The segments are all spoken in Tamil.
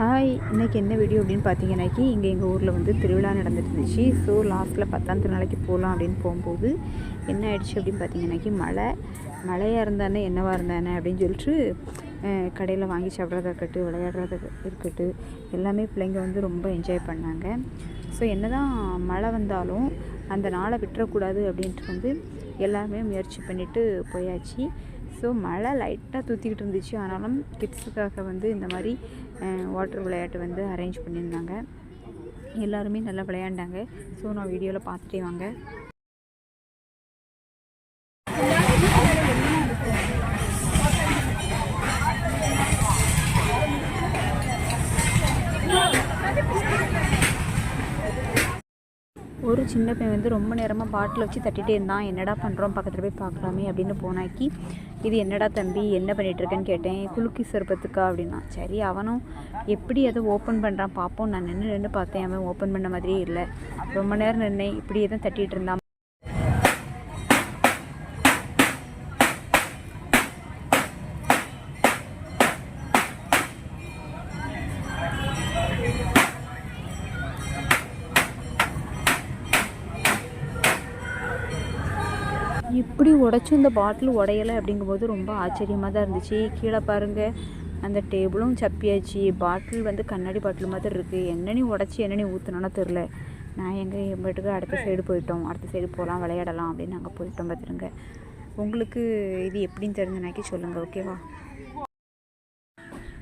ஹாய் இன்றைக்கி என்ன வீடியோ அப்படின்னு பார்த்தீங்கன்னாக்கி இங்கே எங்கள் ஊரில் வந்து திருவிழா நடந்துட்டு இருந்துச்சு ஸோ லாஸ்ட்டில் பத்தாம் திருநாளைக்கு போகலாம் அப்படின்னு போகும்போது என்ன ஆயிடுச்சு அப்படின்னு பார்த்தீங்கன்னாக்கி மழை. மழையாக இருந்தானே என்னவாக இருந்தானே அப்படின்னு சொல்லிட்டு கடையில் வாங்கி சாப்பிட்றதா இருக்கட்டும் விளையாடுறதா இருக்கட்டும் எல்லாமே பிள்ளைங்க வந்து ரொம்ப என்ஜாய் பண்ணாங்க. ஸோ என்ன தான் மழை வந்தாலும் அந்த நாளை விட்டுறக்கூடாது அப்படின்ட்டு வந்து எல்லாமே முயற்சி பண்ணிவிட்டு போயாச்சு. ஸோ மழை லைட்டாக தூத்திக்கிட்டு இருந்துச்சு. ஆனாலும் கிட்ஸுக்காக வந்து இந்த மாதிரி வாட்டர் விளையாட்டு வந்து அரேஞ்ச் பண்ணியிருந்தாங்க. எல்லாருமே நல்லா விளையாண்டாங்க. ஸோ நான் வீடியோவில் பார்த்துட்டே வாங்க. ஒரு சின்ன பையன் வந்து ரொம்ப நேரமாக பாட்டில் வச்சு தட்டிகிட்டே இருந்தான். என்னடா பண்ணுறோம் பக்கத்தில் போய் பார்க்கலாமே அப்படின்னு போனாக்கி இது என்னடா தம்பி? என்ன பண்ணிகிட்ருக்கேன்னு கேட்டேன். குலுக்கி சர்பத்துக்கா? அப்படின்னா சரி அவனும் எப்படி அதை ஓப்பன் பண்ணுறான் பார்ப்போம் நான் நின்று நின்று பார்த்தேன். அவன் ஓப்பன் பண்ண மாதிரியே இல்லை. ரொம்ப நேரம் நின்று இப்படியே தான் தட்டிகிட்டு இருந்தான். இப்படி உடச்சும் இந்த பாட்டில் உடையலை அப்படிங்கும்போது ரொம்ப ஆச்சரியமாக தான் இருந்துச்சு. கீழே பாருங்கள் அந்த டேபிளும் சப்பியாச்சு. பாட்டில் வந்து கண்ணாடி பாட்டில் மாதிரி இருக்குது என்னென்னு உடச்சி என்னென்னு ஊற்றுனானோ தெரில நான் எங்கே என் அடுத்த சைடு போயிட்டோம். அடுத்த சைடு போகலாம் விளையாடலாம் அப்படின்னு நாங்கள் போயிட்டோம் பார்த்துருங்க உங்களுக்கு இது எப்படின்னு தெரிஞ்சனாக்கி சொல்லுங்கள் ஓகேவா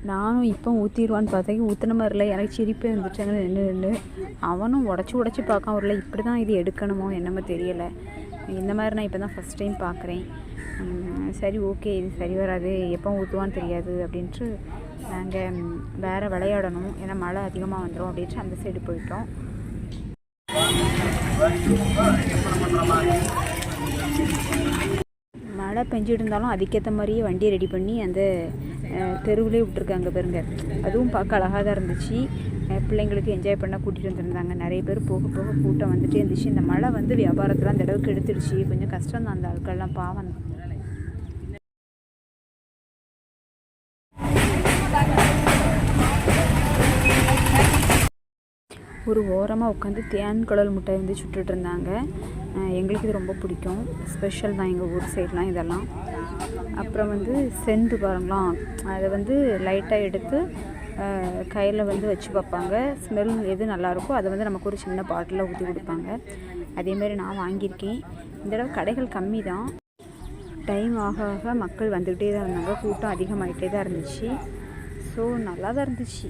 நானும் இப்போ ஊற்றிடுவான்னு பார்த்தாக்கி ஊற்றின இல்லை. எனக்கு சிரிப்பே இருந்துச்சாங்க நின்று நின்று அவனும் உடச்சி உடச்சி பார்க்க வரல இப்படி தான் இது எடுக்கணுமோ என்னமோ தெரியலை. இந்த மாதிரி நான் இப்போ தான் ஃபஸ்ட் டைம் பார்க்குறேன் சரி ஓகே இது சரி வராது. எப்போ ஊற்றுவான்னு தெரியாது அப்படின்ட்டு நாங்கள் வேறு விளையாடணும். ஏன்னா மழை அதிகமாக வந்துடும் அப்படின்ட்டு அந்த சைடு போயிட்டோம். மழை பெஞ்சிட்டு இருந்தாலும் அதுக்கேற்ற மாதிரியே வண்டியை ரெடி பண்ணி அந்த தெருவிலே விட்ருக்காங்க பாருங்க. அதுவும் பார்க்க அழகாக தான் இருந்துச்சு. பிள்ளைங்களுக்கு என்ஜாய் பண்ண கூட்டிகிட்டு வந்துருந்தாங்க. நிறைய பேர் போக போக கூட்டம் வந்துட்டே இருந்துச்சு. இந்த மழை வந்து வியாபாரத்தில் அந்த அளவுக்கு எடுத்துடுச்சு. கொஞ்சம் கஷ்டம் தான் அந்த ஆட்கள்லாம் பாவம். ஒரு ஓரமாக உட்காந்து தேன் குழல் முட்டை வந்து சுட்டுட்ருந்தாங்க எங்களுக்கு இது ரொம்ப பிடிக்கும். ஸ்பெஷல் தான் எங்கள் ஊர் சைட்லாம் இதெல்லாம். அப்புறம் வந்து செந்து பாருங்களாம். அதை வந்து லைட்டாக எடுத்து கையில் வந்து வச்சு பார்ப்பாங்க. ஸ்மெல் எது நல்லாயிருக்கோ அதை வந்து நமக்கு ஒரு சின்ன பாட்டிலில் ஊற்றி கொடுப்பாங்க. அதேமாரி நான் வாங்கியிருக்கேன். இந்த தடவை கடைகள் கம்மி தான். டைம் ஆக ஆக மக்கள் வந்துக்கிட்டே தான் இருந்தாங்க. கூட்டம் அதிகமாகிட்டே தான் இருந்துச்சு. ஸோ நல்லா தான் இருந்துச்சு.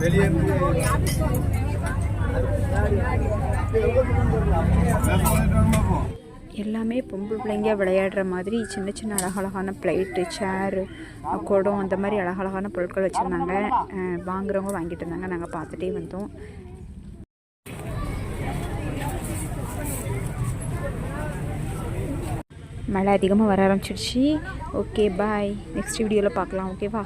வெளியே எல்லாமே பொம்பளை பிள்ளைங்க விளையாடுற மாதிரி சின்ன சின்ன அழகழகான பிளேட்டு சேரு குடம் அந்த மாதிரி அழகழகான பொருட்கள் வச்சுருந்தாங்க. வாங்குறவங்க வாங்கிட்டு இருந்தாங்க. நாங்கள் பார்த்துட்டே வந்தோம். மழை அதிகமாக வர ஆரம்பிச்சிடுச்சு. ஓகே பாய் நெக்ஸ்ட் வீடியோவில் பார்க்கலாம். ஓகேவா?